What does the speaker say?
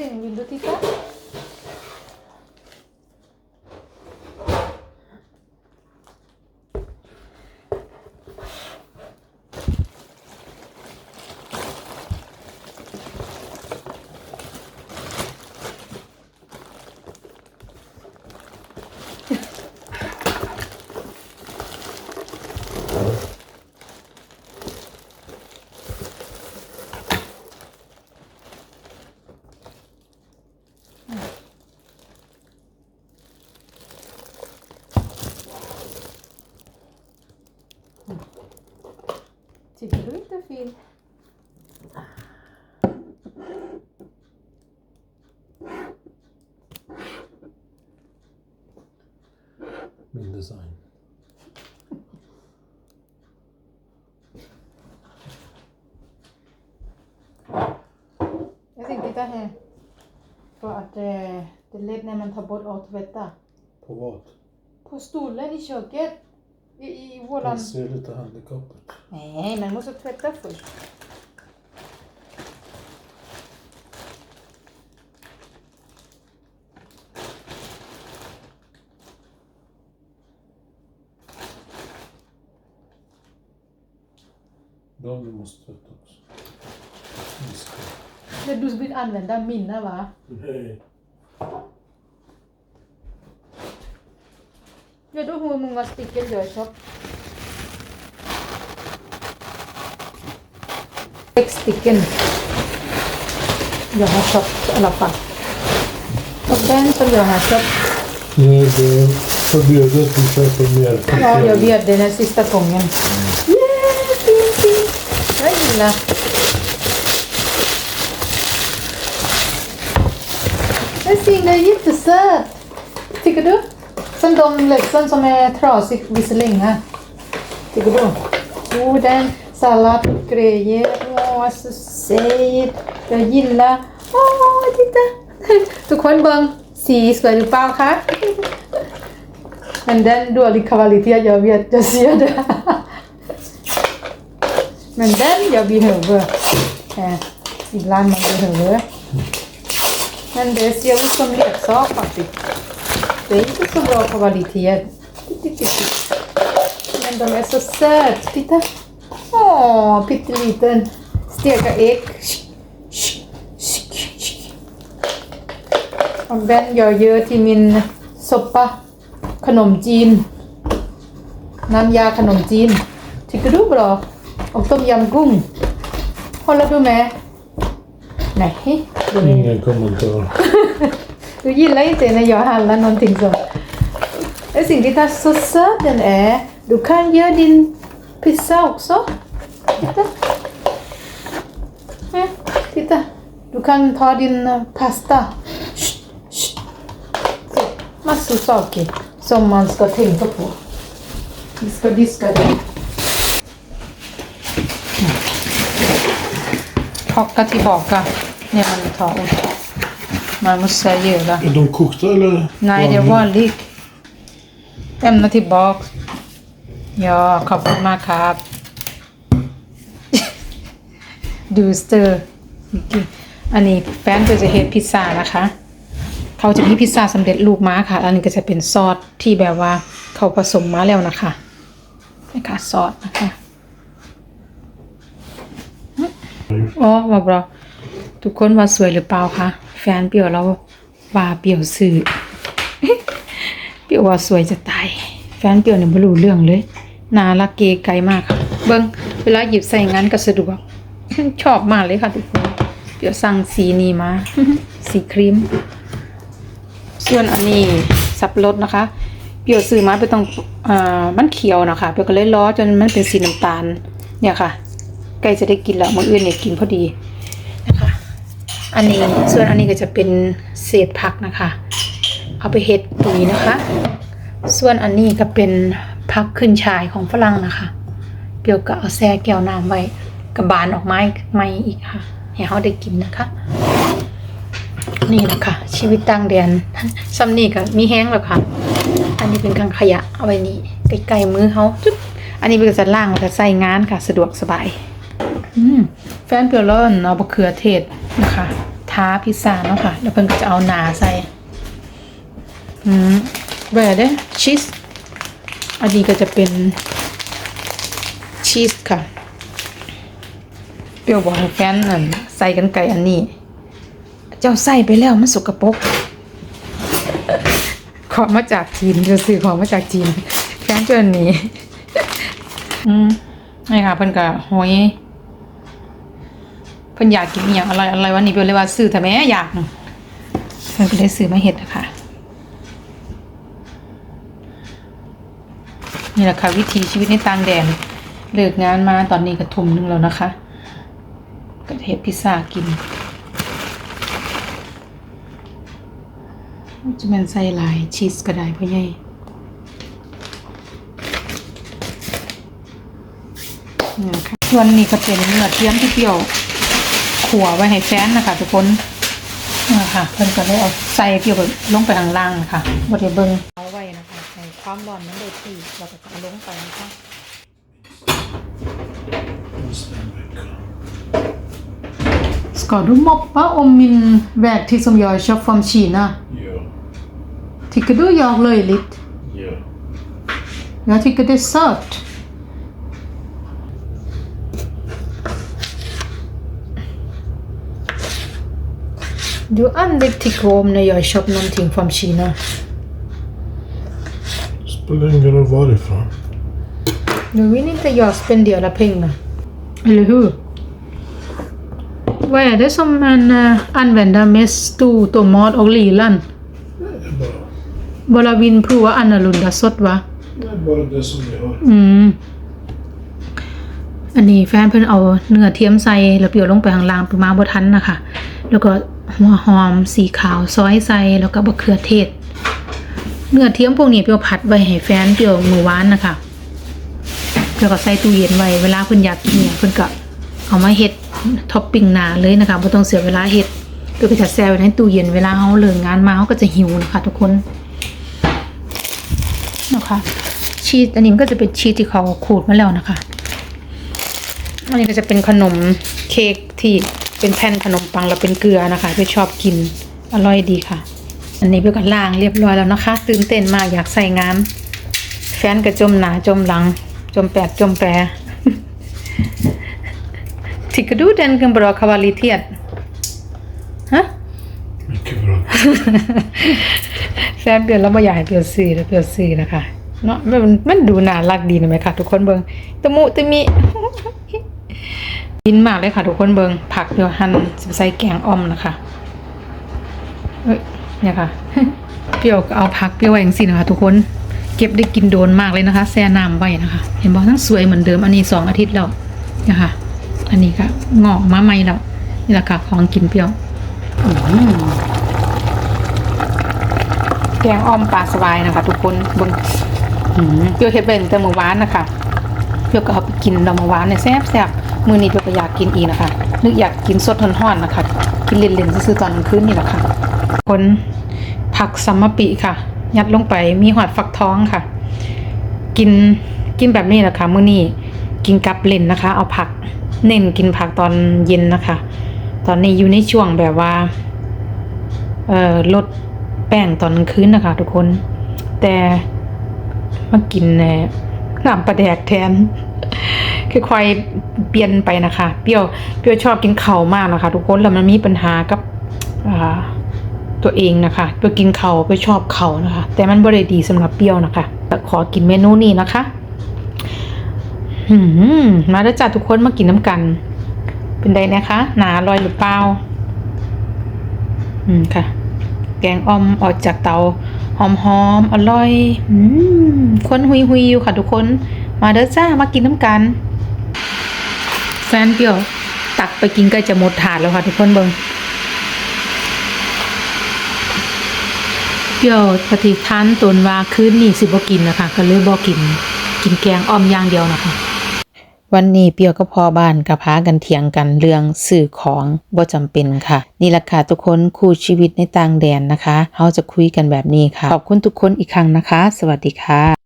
Deswegen vill fin? Min design. Jag tänkte titta här. För att eh, det är lätt när man tar bort och tvättar. På vad? På stolen i köket. I, i våran... Den ser lite handikappet. Nej, man måste tvätta först. De vi måste tvätta också. Diska. Men du vill använda mina va? Nej. Vet du hur många stycken jag köpt? Sex stycken. Jag har köpt i alla fall. Och den som jag har köpt. Nej, det är förbjudet att köpa mer. Ja, jag vet den är sista gången. Yeah, fin, fin. Jag gillar. Den ser är jättesöt. Tycker du? Som de liksom som är trasig visserligen. Tycker du? Oh, den salatgrejer. Åh, så söt. Jag gillar. Åh, titta. ทุกคนเบิงสีสวยหรือเปล่าคะ Men den dålig kvalitet, jag vet, jag ser det. Men den jag behöver. Eh, ibland man behöver. Men det ser ut som leksak faktiskt. Det är inte så bra kvalitet. Men de är så söta. Titta. Åh, pytteliten. Steka ägg. Och den jag gör till min soppa. ขนมจีน น้ำยาขนมจีน tycker du bra och ต้มยำกุ้ง håller du med nej du, Ingen kommentar. Du gillar inte när jag handlar någonting så. Jag det är så söt den är. Du kan göra din pizza också. Titta. Ja, titta. Du kan ta din eh, pasta. Så, massor saker som man ska tänka på. Vi ska diska det. Haka tillbaka när man tar ont. Man måste göra. Är de kokta eller? Nej, det är vanligt. Lämna tillbaka. Ja, ขอบคุณมากครับ ดูสเตอร์อันนี้แฟนก็จะเฮ็ดพิซซ่านะคะ เขาจะมีพิซซ่าสำเร็จรูปมาค่ะ อันนี้ก็จะเป็นซอสที่แบบว่าเขาผสมมาแล้วนะคะนะคะซอสนะคะอ๋อว่าบรอทุกคนว่าสวยหรือเปล่าคะ แฟนเปียวเราว่าเปียวสื่อเปียวว่าสวยจะตาย แฟนเปียวเนี่ยไม่รู้เรื่องเลยน่ารักเกไกลมากค่ะ เบิ้งเวลาหยิบใส่งานก็สะดวกชอบมากเลยค่ะทุกคนเปียวสั่งสีนี้มา สีครีม ส่วนอันนี้สับปะรดนะคะ เปียวซื้อมาไปต้องอมันเขียวนะคะเปียวก็เลยล้อจนมันเป็นสีน้ำตาล เนี่ยค่ะใกล้จะได้กินแล้วมื้ออื่นเนี่ยกินพอดี อันนี้ส่วนอันนี้ก็จะเป็นเศษผักนะคะ เอาไปเฮ็ดปุ๋ยนะคะ ส่วนอันนี้ก็เป็นผักขึ้นชายของฝรั่งนะคะ เปียวก็เอาแช่แก้วน้ำไว้กระบานออกไม้ใหม่อีกค่ะให้เขาได้กินนะคะ นี่แหละค่ะ ชีวิตต่างแดนซ้ำนี่ก็มีแห้งแล้วค่ะ อันนี้เป็นกังขยะเอาไว้นี่ใกล้ๆมือเขาจุ๊บอันนี้เป็นก็จะล่างแล้วก็ใส่งานค่ะ สะดวกสบาย อืมแฟนเปียวร้อนเอาบะเขือเทศ นะคะเทาพิซซ่าเนาะค่ะแล้วเพิ่นก็จะเอาหนาใส่อืมแหวเด้ชีสอันนี้ก็จะเป็นชีสค่ะเปรี้ยวบอกแฟนนั่นใส่กันไก่อันนี้ เจ้าใส่ไปแล้วมันสกปรกของมาจากจีนจะซื้อของมาจากจีนแฟนเจออันนี้อืมนี่ค่ะเพิ่นก็หอย พิ่นอยากกินอหย่างอะไรอะไรวันนี้เพิ่นเลยว่าซื้อแต่แม่อยากเพิ่นก็เลยซื้อมาเฮ็ดนะคะนี่แหละค่ะวิถีชีวิตในต่างแดนเลิกงานมาตอนนี้ก็ทุ่มหนึงแล้วนะคะ ก็เฮ็ดพิซซ่ากินจะเป็นใส่หลายชีสก็ได้พ่อใหญ่นี่นะคะส่วนนี้ก็เป็นเนื้อเทียมที่เปรี้ยว ขัวไว้ให้แฟนนะคะทุกคนนะคะเพิ่นก็เลยเอาใส่เปรี้ยวลงไปข้างล่างนะคะบ่ได้เบิ่งเอาไว้นะคะให้ความร้อนมันได้ที่เราก็จะเอาลงไปนะคะ Ska du moppa om min vägtid som jag köpt från Kina? Ja. Tycker du jag är löjligt? Ja. Jag tycker det är sött. Du aldrig tycker om när jag köper någonting från Kina. Spelar ingen roll varifrån. Nu vill inte jag spendera pengar. Eller hur? Vad är det som man eh, använder mest stor tomat och lilan? Det är bara, Bara vill prova annorlunda sort va? det är bara det som vi har. อืมอันนี้แฟนเพิ่นเอาเนื้อเทียมใส่แล้วเปรียวลงไปข้างล่างไปมาบ่ทันนะคะ แล้วก็ หัวหอม สีขาวซอยใส่แล้วก็บะเขือเทศ เนื้อเทียมพวกนี้เปียวผัดไว้ให้แฟนเปียวมือวานนะคะแล้วก็ใส่ตู้เย็นไว้เวลาเพิ่นอยากกินเนี่ยเพิ่นก็เอามาเฮ็ดท็อปปิ้งหนาเลยนะคะบ่ต้องเสียเวลาเฮ็ดเพิ่นก็จะแช่ไว้ในตู้เย็นเวลาเฮาเลิกงานมาเฮาก็จะหิวนะคะทุกคนนะคะชีสอันนี้ก็จะเป็นชีสที่เขาขูดมาแล้วนะคะอันนี้ก็จะเป็นขนมเค้กที่ เป็นแผ่นขนมปังแล้วเป็นเกลือนะคะเพี่อชอบกินอร่อยดีค่ะ อันนี้เพี่อก็ล้างเรียบร้อยแล้วนะคะ ตื่นเต้นมากอยากใส่งาน แฟนก็จมหนาจมหลัง จมแปดจมแปร Tycker du den kan bra kvalitet? Hä? Mycket bra. แฟนเปลี่ยนแล้วมาอยากให้เปลี่ยนสีแล้วเปลี่ยนสีนะคะเนาะมันมันดูน่ารักดีนะไหมคะทุกคนเบิงตะมุตะมิ กินมากเลยค่ะทุกคนเบิงผักเดี๋ยวหั่นใส่แกงอ่อมนะคะเอ้ยเนี่ยค่ะเปรี้ยวก็เอาผักเปรี้ยวไว้อย่างสินะคะทุกคนเก็บได้กินโดนมากเลยนะคะแช่น้ำไว้นะคะ เห็นบอกทั้งสวยเหมือนเดิมอันนี้สองอาทิตย์แล้วนะคะอันนี้ก็งอกมาใหม่แล้วนี่แหละค่ะของกินเปรี้ยวอืมแกงอ้อมปลาสวายนะคะ ทุกคนเบงหืมเปรี้ยวเฮ็ดเป็นแต่เมื่อวานนะคะเปรี้ยวก็เอาไปกินเราเมื่อวานเนี่ยแซ่บแซ่บ มื้อนี้เปรี้ยวก็อยากกินอีกนะคะ นึกอยากกินสดร้อนๆนะคะ กินเล่นๆซื่อๆตอนกลางคืนนี่แหละค่ะคนผักซัมมะปิค่ะ ยัดลงไปมีหอดฟักทองค่ะ กินกินแบบนี้แหละค่ะมื้อนี้กินกับเล่นนะคะ เอาผักเน้นกินผักตอนเย็นนะคะ ตอนนี้อยู่ในช่วงแบบว่าเอ่อลดแป้งตอนกลางคืนนะคะ ทุกคน แต่มากินเน่น้ำปลาแดกแทน คือค่อยเปลี่ยนไปนะคะ เปรี้ยว เปรี้ยวชอบกินเข่ามากนะคะ ทุกคนแล้วมันมีปัญหากับตัวเองนะคะเปรี้ยวกินเข่าเปรี้ยวชอบเข่านะคะ แต่มันบ่ได้ดีสำหรับเปรี้ยวนะคะแต่ขอกินเมนูนี้นะคะมมาแล้วจ้ะทุกคนมากินน้ำกัน เป็นไดนะคะ หนาอร่อยหรือเปล่าอืมค่ะ แกงออมออกจากเตาหอมหอมๆอร่อย อืมคนหุยหุยอยู่ค่ะทุกคน มาเด้อจ้ามากินน้ำกัน แฟนเปรี้ยว ตักไปกินใกล้จะหมดถาดแล้วค่ะ ทุกคนเบิงเปรี้ยวปฏิทานตนว่าคืนนี้สิบ่กินนะคะ ก็เลยบ่กิน กินแกงอ่อมอย่างเดียวนะคะวันนี้เปียวก็พอบ้านกับพากันเถียงกันเรื่องสื่อของบ่จำเป็นค่ะ นี่แหละค่ะทุกคนคู่ชีวิตในต่างแดนนะคะเฮาจะคุยกันแบบนี้ค่ะ ขอบคุณทุกคนอีกครั้งนะคะ สวัสดีค่ะ